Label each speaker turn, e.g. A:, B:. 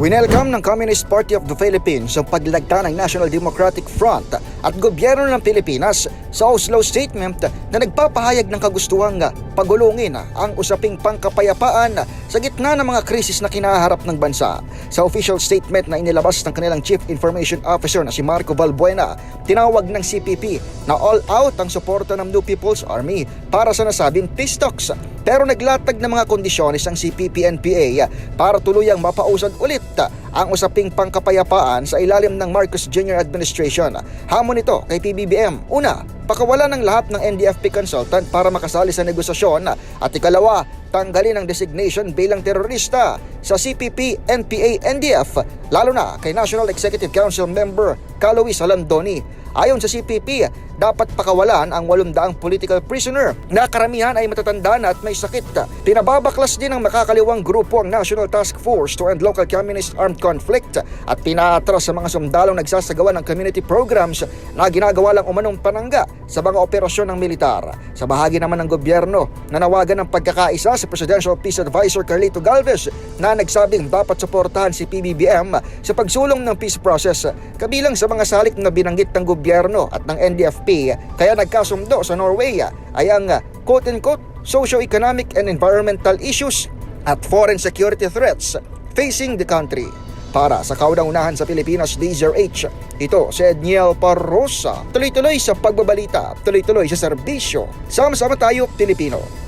A: Winelcome ng Communist Party of the Philippines ang paglagda ng National Democratic Front at gobyerno ng Pilipinas sa Oslo Statement na nagpapahayag ng kagustuhang pagulungin ang usaping pangkapayapaan sa gitna ng mga krisis na kinaharap ng bansa. Sa official statement na inilabas ng kanilang Chief Information Officer na si Marco Balbuena, tinawag ng CPP na all out ang suporta ng New People's Army para sa nasabing peace talks. Pero naglatag ng mga kondisyones ang CPP-NPA para tuluyang mapausad ulit ang usaping pangkapayapaan sa ilalim ng Marcos Jr. Administration. Hamon ito kay PBBM. Una, pakawalan ng lahat ng NDFP consultant para makasali sa negosasyon at ikalawa, tanggalin ang designation bilang terorista sa CPP, NPA, NDF lalo na kay National Executive Council member Calois Alandoni. Ayon sa CPP, dapat pakawalan ang 800 political prisoner na karamihan ay matatanda na at may sakit. Pinababaklas din ng makakaliwang grupo ang National Task Force to End Local Communist Armed Conflict at pinaatras sa mga sundalong nagsasagawa ng community programs na ginagawa lang umanong panangga sa mga operasyon ng militar. Sa bahagi naman ng gobyerno, nanawagan ng pagkakaisa sa Presidential Peace Advisor Carlito Galvez na nagsabing dapat suportahan si PBBM sa pagsulong ng peace process kabilang sa mga salik na binanggit ng gobyerno at ng NDFP kaya nagkasundo sa Norway ay ang quote-unquote socio-economic and environmental issues at foreign security threats facing the country. Para sa kaunang-unahan sa Pilipinas DZRH, ito si Edniel Parrosa. Tuloy-tuloy sa pagbabalita, tuloy-tuloy sa serbisyo. Sama-sama tayo, Pilipino.